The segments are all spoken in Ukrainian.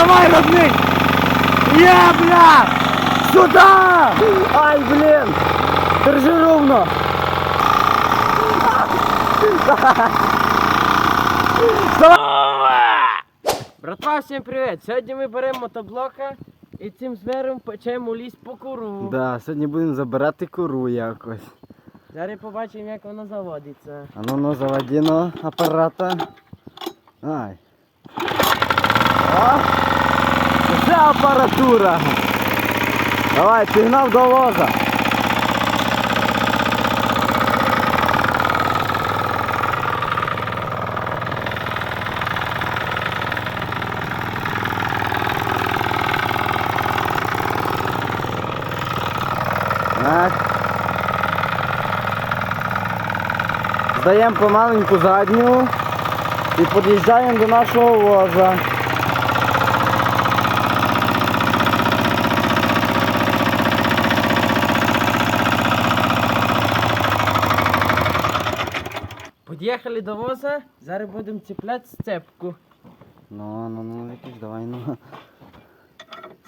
Давай, родник! Є, бля! Сюда! Ай, блін! Держи ровно! Братва, всім привіт! Сьогодні ми беремо мотоблока і цим звером печемо ліс по куру. Да, сьогодні будемо забирати куру якось. Зараз побачимо, як воно заводиться. А ну ну заводи ну, апарата. Ай. О! Це апаратура. Давай, пігнав до воза. Здаємо помаленьку задню і під'їжджаємо до нашого воза. Під'їхали до воза, зараз будемо цепляти сцепку. Ну, ну, ну, якийсь, давай, ну.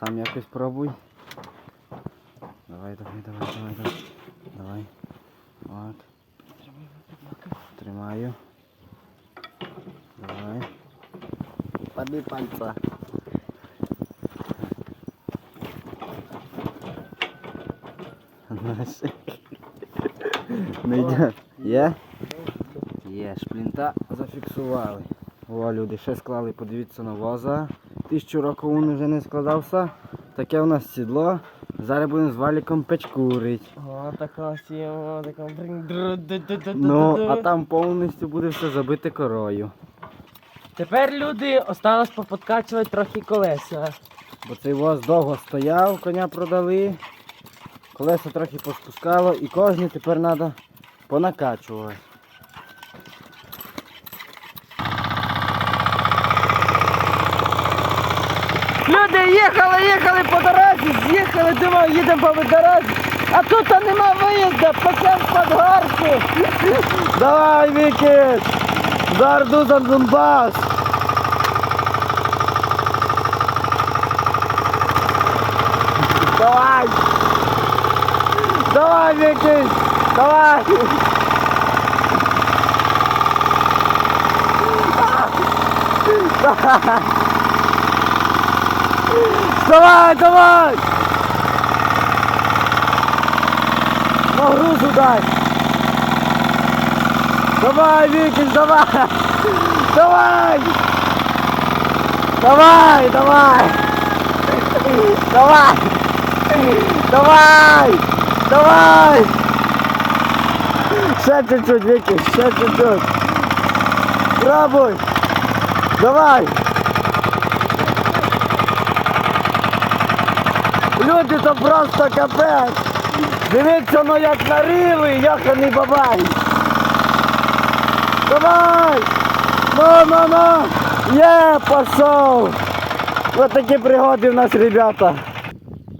Сам якось пробуй. Давай, давай, давай, давай, давай. Давай. Так. Тримаю. Давай. Пади пальця. Наші. Не йде. Є? Шплінта зафіксували. О, люди, ще склали, подивіться на воза. Тисячу років він вже не складався. Таке у нас сідло. Зараз будемо з валіком печкурить. О, така сіма, така Ну, а там повністю буде все забите корою. Тепер люди осталось поподкачувати трохи колеса. Бо цей воз довго стояв, коня продали. Колеса трохи поспускало і кожен тепер треба понакачувати. Люди їхали, їхали по дорозі, з'їхали, думаю, їдемо по дорозі. А тут нема виїзду, печем під горку. Давай, Віки! Зарду за Донбас! Давай! Давай, Віки! Давай! Давай, давай! Нагрузу дай! Давай, Вікіс, давай! Давай! Давай, давай! Давай! Давай! Давай! Ще чуть-чуть, Вікіс, ще чуть-чуть! Пробуй! Давай! Люди, то просто капець! Дивіться, ну як нарили, яханий бабай! Давай! Ну, ну, ну! Є, пішов! Ось такі пригоди в нас, ребята.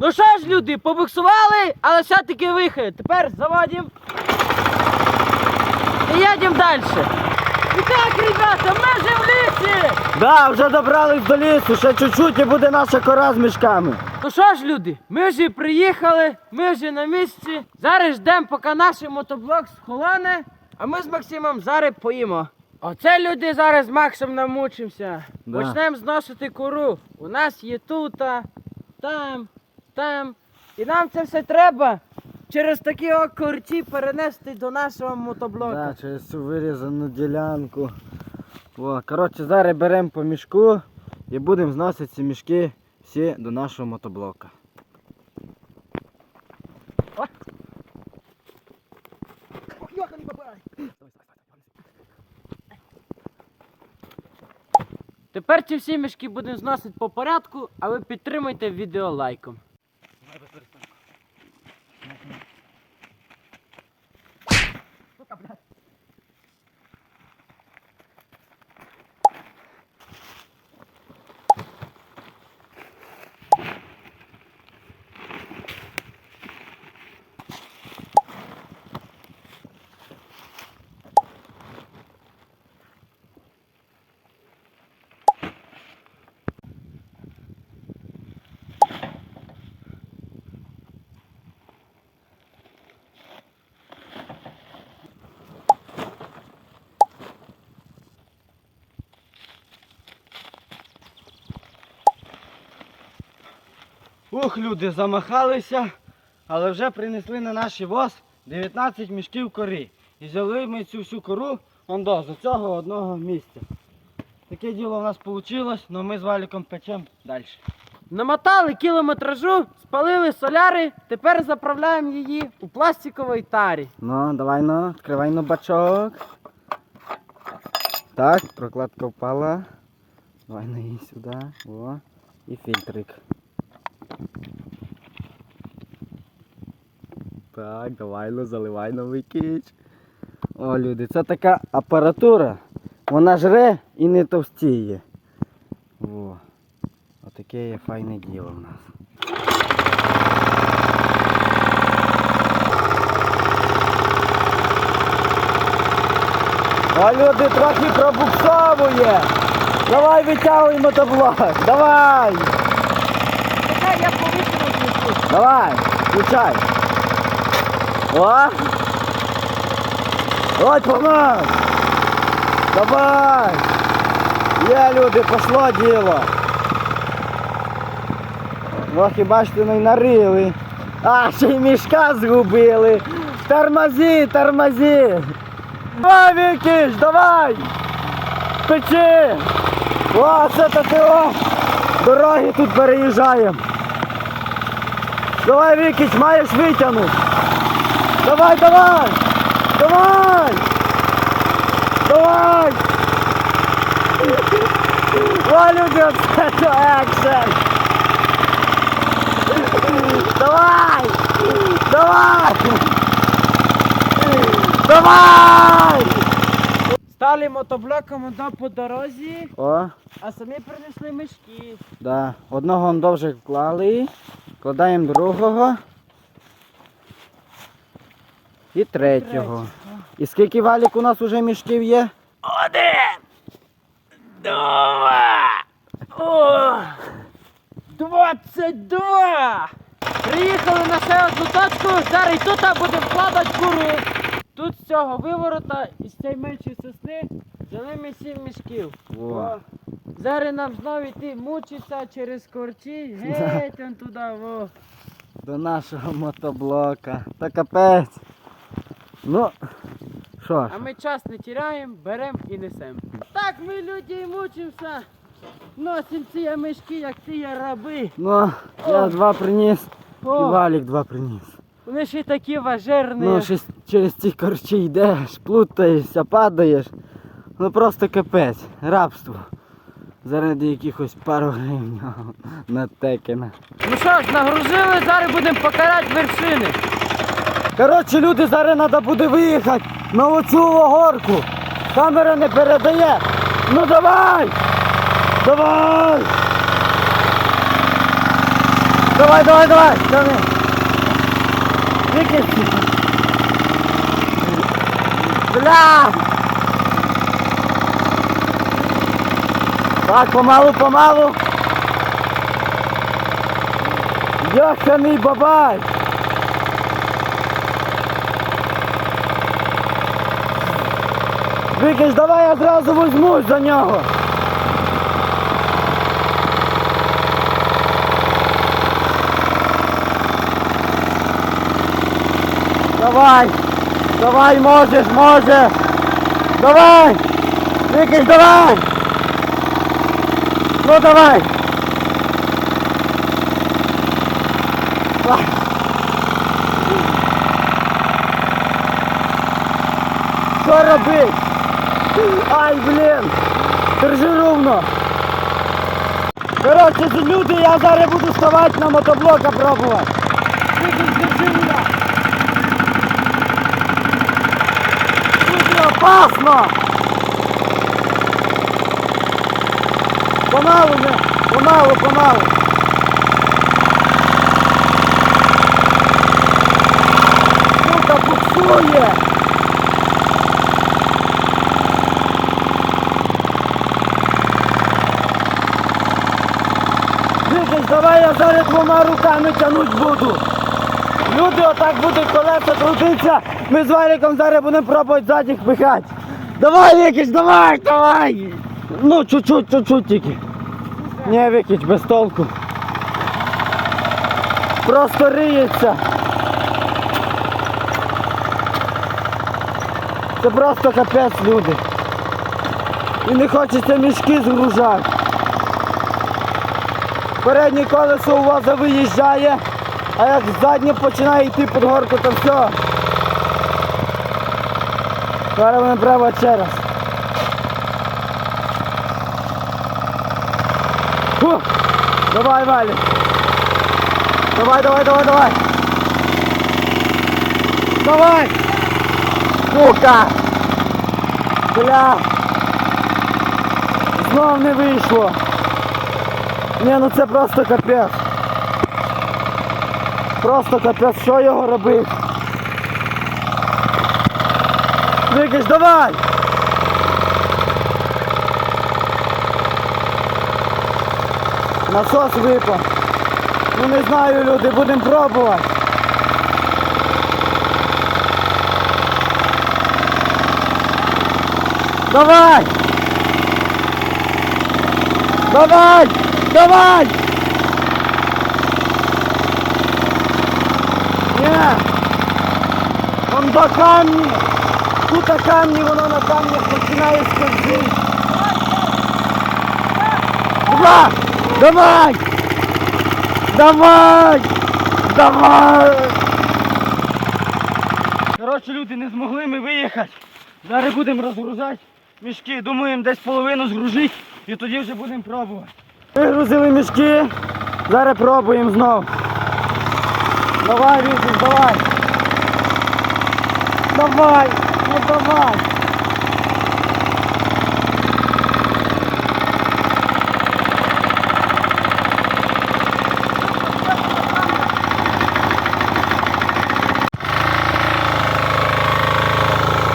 Ну що ж, люди, побуксували, але все-таки виїхали. Тепер заводимо і їдемо далі. І так, ребята, ми вже в лісі. Да, вже добрались до лісу, ще чуть-чуть і буде наша кора з мішками. Ну що ж, люди, ми вже приїхали, ми вже на місці. Зараз ждемо, поки наш мотоблок схолоне, а ми з Максимом зараз поїмо. Оце люди зараз з Максом намучимося. Да. Почнемо зносити кору. У нас є тут, там, там. І нам це все треба через такі о корчі перенести до нашого мотоблока. Да, через цю вирізану ділянку. О, коротше, зараз беремо по мішку і будемо зносити ці мішки всі до нашого мотоблока. Тепер ці всі мішки будемо зносити по порядку, а ви підтримуйте відео лайком. Сука. Ух, люди, замахалися, але вже принесли на наш воз 19 мішків кори. І взяли ми цю всю кору он до, з цього одного місця. Таке діло в нас вийшло, але ми з валіком печемо далі. Намотали кілометражу, спалили соляри, тепер заправляємо її у пластиковій тарі. Ну, давай ну, відкривай ну бачок. Так, прокладка впала. Давай ну її сюди. О, і фільтрик. Так, давай ну заливай новий кіч. О, люди, це така апаратура. Вона жре і не товстіє. О, отаке є файне діло в нас. А люди трохи пробуксовує. Давай витягуй мотоблок. Давай. Нехай я повітря внесу. Давай, включай. О! Ой, погнал! Давай! Є, люди, пошло діло. Трохи, бачите, ну й нарили. А, ще й мішка згубили. Тормози, тормози. Давай, Вікіш, давай! Печи! О, це то ти о! Дороги тут переїжджаємо. Давай, Вікіч, маєш витягнути. Давай, давай! Давай! Давай! О, люди, оце то екшен! Давай! Давай! Давай! Стали мотоблоком до по дорозі, О, а самі принесли мішки. да. Одного он довше вклали. Вкладаємо другого. І третього. І скільки валік у нас уже мішків є? Один! Два! О! Двадцять два! Приїхали на ще одну точку, зараз і тут будемо вкладати куру. Тут з цього виворота і з цієї меншої сосни взяли ми сім мішків. О. Зараз нам знову йти мучитися через корчі, геть он туди, во. До нашого мотоблока. Та капець. Ну, що ж. А ми час не тіряємо, беремо і несемо. Так ми люди і мучимося. Носимо ці мішки, як ці раби. Ну, я О. два приніс. І О, валік два приніс. Вони ще й такі важерні. Ну, щось через ці корчі йдеш, плутаєшся, падаєш. Ну просто капець, рабство. Заради якихось пару гривень на текена. Ну що ж, нагрузили, зараз будемо покарати вершини. Коротше, люди, зараз треба буде виїхати на оцю горку. Камера не передає. Ну давай! Давай! Давай, давай, давай! Тяни! Тільки. Бля! Так, помалу, помалу. Йоханий бабай! Викиш, давай я зразу візьмусь за нього. Давай, давай, можеш, можеш. Давай, Викиш, давай. Ну давай. Що робить? Ай, блін! Держи ровно! Коротше, люди, я зараз буду ставати на мотоблока пробувати. Держи опасно! Помалу, не, помалу, помалу. Сука, буксує! Викись, давай я зараз двома руками тянуть буду. Люди, отак будуть колеса крутитися. Ми з Валіком зараз будемо пробувати задніх пихати. Давай, Викич, давай, давай. Ну, чуть-чуть, чуть-чуть тільки. Не, Викич, без толку. просто риється. Це просто капець, люди. І не хочеться мішки згружати. Переднє колесо у вас виїжджає, а як заднє починає йти під горку, то все. Зараз мене право ще раз. Фу. Давай, Валі. Давай, давай, давай, давай. Давай. Сука. Бля. Знов не вийшло. Ні, ну це просто капець. Просто капець, що його робити? Викиш, давай! Насос випав. Ну не знаю, люди, будемо пробувати. Давай! Давай! Давай! Ні! Вон до камні! Тут камні, воно на камнях починає скользити. Давай! Давай! Давай! Давай! Коротше, люди не змогли ми виїхати. Зараз будемо розгружати мішки. Думаємо десь половину згрузити і тоді вже будемо пробувати. Вигрузили мішки. Зараз пробуємо знов. Давай, Вітик, давай. Давай, давай.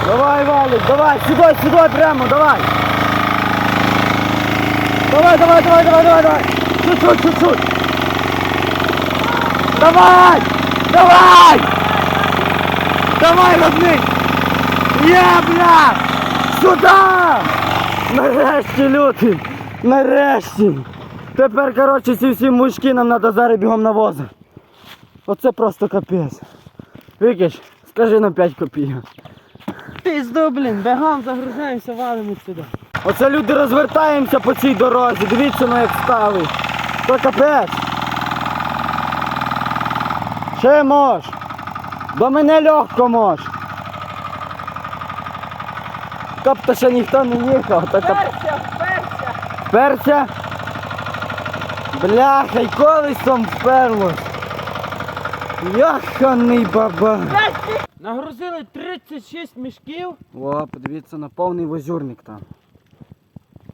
Давай, Валик, давай, сюда, сюда прямо, давай. Давай, давай, давай, давай, давай, давай. Чуть-чуть, чуть-чуть. Давай! Давай! Давай, родник! Є, бля! Сюда! Нарешті, люди! Нарешті! Тепер, коротше, ці всі мужики нам треба зараз бігом на воза. Оце просто капець. Викиш, скажи на 5 копійок. Пізду, блін, бегом загружаємося, валимо сюди. Оце люди розвертаємося по цій дорозі. Дивіться ну як стали. То капець. Ще мож. До мене легко мож. Тобто ще ніхто не їхав. Кап... Перся, перся! Перся. Бляха, й колесом вперлось. Яханий баба. Нагрузили 36 мішків О, подивіться на повний возюрник там.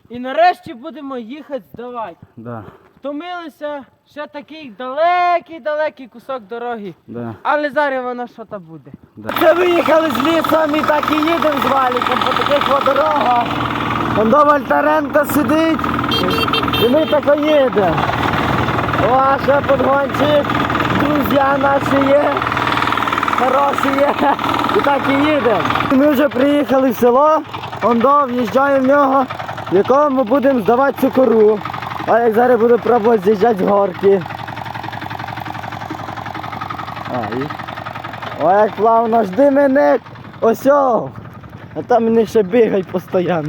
і нарешті будемо їхати здавати. Да, Втомилися, ще такий далекий-далекий кусок дороги. да. Але зараз воно що то буде. Да. Це виїхали з лісом і так і їдемо з валіком по таких дорогах. Вон до Вольтаренка сидить. І ми так і їдемо. Ваша подгончик, друзі наші є. Хороші є. І так і їдемо. Ми вже приїхали в село, Ондо в'їжджає в нього, в якому будемо здавати цю кору. А як зараз буду пробувати з'їжджати з горки. А, і Ой, як плавно жди мене, осьол. А там мене ще бігай постійно.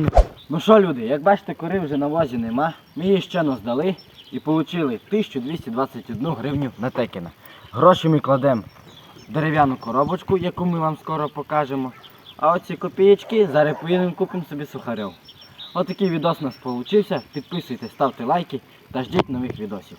Ну що, люди, як бачите, кори вже на возі нема. Ми її ще не здали і отримали 1221 гривню на текена. Гроші ми кладемо в дерев'яну коробочку, яку ми вам скоро покажемо. А оці копієчки зараз поїдемо купимо собі сухарів. Отакий відос у нас вийшов. Підписуйтесь, ставте лайки та ждіть нових відосів.